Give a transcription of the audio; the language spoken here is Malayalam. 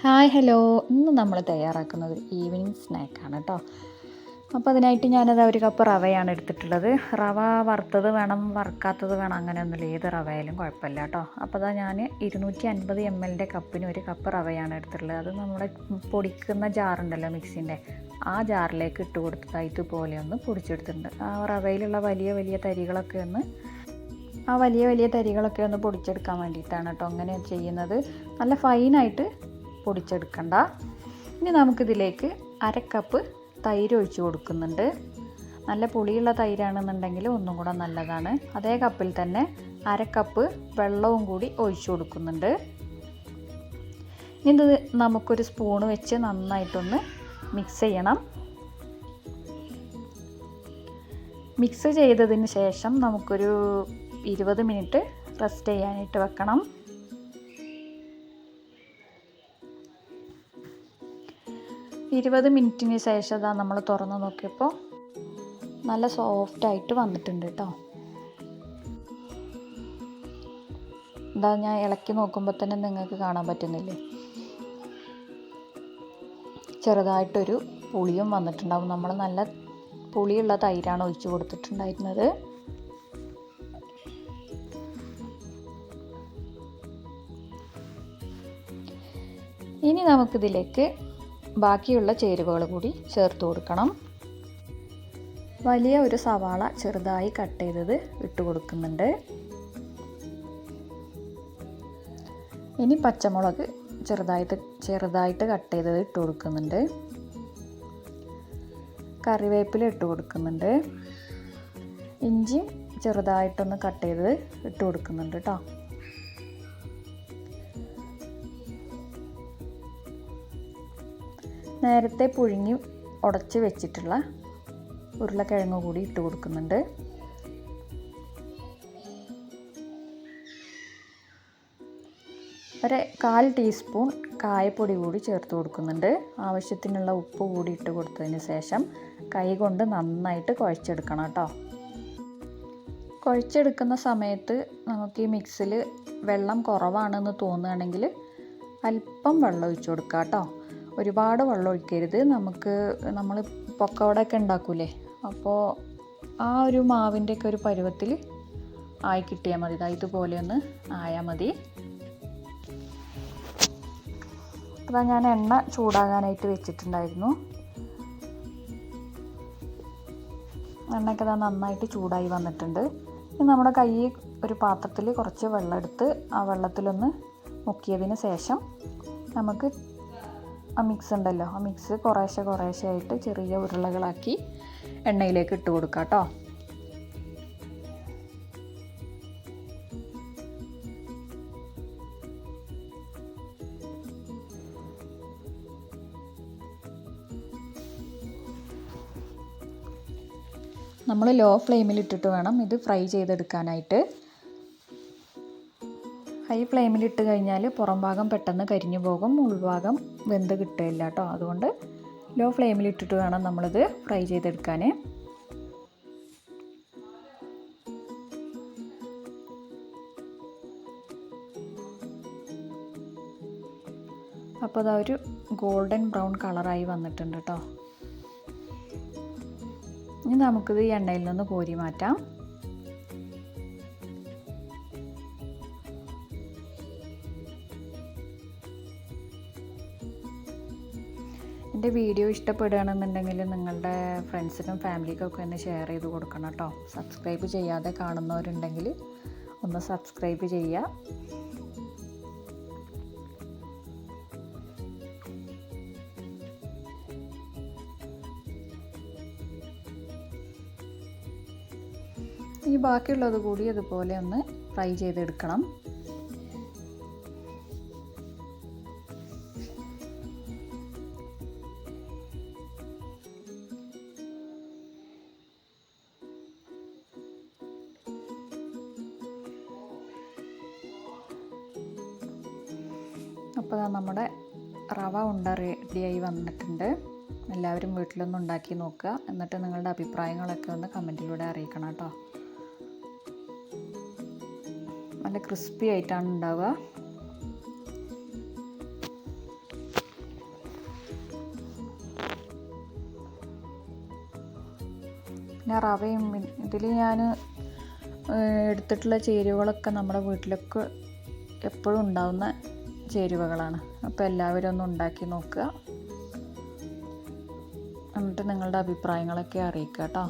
Hi hello. ഇന്ന് നമ്മൾ തയ്യാറാക്കുന്നത് ഈവനിങ് സ്നാക്കാണ് കേട്ടോ അപ്പോൾ അതിനായിട്ട് ഞാനത് ഒരു കപ്പ് റവയാണ് എടുത്തിട്ടുള്ളത്. റവ വറുത്തത് വേണം വറുക്കാത്തത് വേണം അങ്ങനെയൊന്നുമില്ല. ഏത് റവയായാലും കുഴപ്പമില്ല കേട്ടോ അപ്പോൾ അതാ ഞാൻ ഇരുന്നൂറ്റി അൻപത് എം എല്ലിന്റെ കപ്പിന് ഒരു കപ്പ് റവയാണ് എടുത്തിട്ടുള്ളത്. അത് നമ്മുടെ പൊടിക്കുന്ന ജാറുണ്ടല്ലോ മിക്സിന്റെ ആ ജാറിലേക്ക് ഇട്ട് കൊടുത്തത് ഇതുപോലെ ഒന്ന് പൊടിച്ചെടുത്തിട്ടുണ്ട്. ആ റവയിലുള്ള വലിയ വലിയ തരികളൊക്കെ ഒന്ന് ആ വലിയ വലിയ തരികളൊക്കെ ഒന്ന് പൊടിച്ചെടുക്കാൻ വേണ്ടിയിട്ടാണ് കേട്ടോ അങ്ങനെ ചെയ്യുന്നത്. നല്ല ഫൈനായിട്ട് പൊടിച്ചെടുക്കണ്ട. ഇനി നമുക്കിതിലേക്ക് അരക്കപ്പ് കപ്പ് തൈര് ഒഴിച്ച് കൊടുക്കുന്നുണ്ട്. നല്ല പുളിയുള്ള തൈരാണെന്നുണ്ടെങ്കിൽ ഒന്നും കൂടെ നല്ലതാണ്. അതേ കപ്പിൽ തന്നെ അരക്കപ്പ് കപ്പ് വെള്ളവും കൂടി ഒഴിച്ചു കൊടുക്കുന്നുണ്ട്. ഇത് നമുക്കൊരു സ്പൂണ് വെച്ച് നന്നായിട്ടൊന്ന് മിക്സ് ചെയ്യണം. മിക്സ് ചെയ്തതിന് ശേഷം നമുക്കൊരു ഇരുപത് മിനിറ്റ് റെസ്റ്റ് ചെയ്യാനായിട്ട് വെക്കണം. ഇരുപത് മിനിറ്റിന് ശേഷം ഇതാ നമ്മൾ തുറന്ന് നോക്കിയപ്പോൾ നല്ല സോഫ്റ്റായിട്ട് വന്നിട്ടുണ്ട് കേട്ടോ. എന്താ ഞാൻ ഇളക്കി നോക്കുമ്പോൾ തന്നെ നിങ്ങൾക്ക് കാണാൻ പറ്റുന്നില്ലേ? ചെറുതായിട്ടൊരു പുളിയും വന്നിട്ടുണ്ടാവും. നമ്മൾ നല്ല പുളിയുള്ള തൈരാണ് ഒഴിച്ച് കൊടുത്തിട്ടുണ്ടായിരുന്നത്. ഇനി നമുക്കിതിലേക്ക് ബാക്കിയുള്ള ചേരുവകൾ കൂടി ചേർത്ത് കൊടുക്കണം. വലിയ ഒരു സവാള ചെറുതായി കട്ട് ചെയ്തത് ഇട്ട് കൊടുക്കുന്നുണ്ട്. ഇനി പച്ചമുളക് ചെറുതായിട്ട് ചെറുതായിട്ട് കട്ട് ചെയ്തത് ഇട്ട് കൊടുക്കുന്നുണ്ട്. കറിവേപ്പില ഇട്ട് കൊടുക്കുന്നുണ്ട്. ഇഞ്ചി ചെറുതായിട്ടൊന്ന് കട്ട് ചെയ്തത് ഇട്ട് കൊടുക്കുന്നുണ്ട് കേട്ടോ നേരത്തെ പുഴുങ്ങി ഉടച്ച് വെച്ചിട്ടുള്ള ഉരുളക്കിഴങ്ങ് കൂടി ഇട്ട് കൊടുക്കുന്നുണ്ട്. ഒരു കാൽ ടീസ്പൂൺ കായപ്പൊടി കൂടി ചേർത്ത് കൊടുക്കുന്നുണ്ട്. ആവശ്യത്തിനുള്ള ഉപ്പ് കൂടി ഇട്ട് കൊടുത്തതിന് ശേഷം കൈ കൊണ്ട് നന്നായിട്ട് കുഴച്ചെടുക്കണം കേട്ടോ. കുഴച്ചെടുക്കുന്ന സമയത്ത് നമുക്ക് ഈ മിക്സിൽ വെള്ളം കുറവാണെന്ന് തോന്നുകയാണെങ്കിൽ അല്പം വെള്ളം ഒഴിച്ചു കൊടുക്കാം കേട്ടോ. ഒരുപാട് വെള്ളം ഒഴിക്കരുത്. നമുക്ക് നമ്മൾ പൊക്കവടയൊക്കെ ഉണ്ടാക്കൂലേ? അപ്പോൾ ആ ഒരു മാവിന്റെയൊക്കെ ഒരു പരുവത്തിൽ ആയി കിട്ടിയാൽ മതി. ഇതാ ഇതുപോലെ ഒന്ന് ആയാൽ മതി. അപ്പോൾ ഞാൻ എണ്ണ ചൂടാകാനായിട്ട് വെച്ചിട്ടുണ്ടായിരുന്നു. എണ്ണയൊക്കെ ഇതാ നന്നായിട്ട് ചൂടായി വന്നിട്ടുണ്ട്. ഇനി നമ്മുടെ കൈ ഒരു പാത്രത്തിൽ കുറച്ച് വെള്ളം എടുത്ത് ആ വെള്ളത്തിലൊന്ന് മുക്കിയതിന് ശേഷം നമുക്ക് ആ മിക്സ് ഉണ്ടല്ലോ. ആ മിക്സ് കുറേശ്ശെ കുറേശ്ശെ ആയിട്ട് ചെറിയ ഉരുളകളാക്കി എണ്ണയിലേക്ക് ഇട്ട് കൊടുക്കുക കേട്ടോ നമ്മൾ ലോ ഫ്ലെയിമിൽ ഇട്ടിട്ട് വേണം ഇത് ഫ്രൈ ചെയ്തെടുക്കാനായിട്ട്. ഹൈ ഫ്ലെയിമിൽ ഇട്ട് കഴിഞ്ഞാൽ പുറം ഭാഗം പെട്ടെന്ന് കരിഞ്ഞു പോകും ഉൾഭാഗം വെന്ത് കിട്ടുകയില്ല കേട്ടോ. അതുകൊണ്ട് ലോ ഫ്ലെയിമിൽ ഇട്ടിട്ട് വേണം നമ്മളിത് ഫ്രൈ ചെയ്തെടുക്കാൻ. അപ്പോൾ അതാ ഒരു ഗോൾഡൻ ബ്രൗൺ കളറായി വന്നിട്ടുണ്ട് കേട്ടോ. ഇനി നമുക്കിത് എണ്ണയിൽ നിന്ന് കോരി മാറ്റാം. എന്റെ വീഡിയോ ഇഷ്ടപ്പെടുകയാണെന്നുണ്ടെങ്കിൽ നിങ്ങളുടെ ഫ്രണ്ട്സിനും ഫാമിലിക്കൊക്കെ ഒന്ന് ഷെയർ ചെയ്ത് കൊടുക്കണം കേട്ടോ. സബ്സ്ക്രൈബ് ചെയ്യാതെ കാണുന്നവരുണ്ടെങ്കിൽ ഒന്ന് സബ്സ്ക്രൈബ് ചെയ്യുക. ഈ ബാക്കിയുള്ളത് കൂടി അതുപോലെ ഒന്ന് ഫ്രൈ ചെയ്തെടുക്കണം. അപ്പോൾ നമ്മുടെ റവ ഉണ്ട റെഡിയായി വന്നിട്ടുണ്ട്. എല്ലാവരും വീട്ടിലൊന്ന് ഉണ്ടാക്കി നോക്കുക. എന്നിട്ട് നിങ്ങളുടെ അഭിപ്രായങ്ങളൊക്കെ ഒന്ന് കമന്റിലൂടെ അറിയിക്കണം കേട്ടോ. നല്ല ക്രിസ്പി ആയിട്ടാണ് ഉണ്ടാവുക. പിന്നെ റവയും ഇതിൽ ഞാൻ എടുത്തിട്ടുള്ള ചേരുവകളൊക്കെ നമ്മുടെ വീട്ടിലൊക്കെ എപ്പോഴും ഉണ്ടാവുന്ന ചേരുവകളാണ്. അപ്പോൾ എല്ലാവരും ഒന്ന് ഉണ്ടാക്കി നോക്കുക. എന്നിട്ട് നിങ്ങളുടെ അഭിപ്രായങ്ങളൊക്കെ അറിയിക്കുക കേട്ടോ.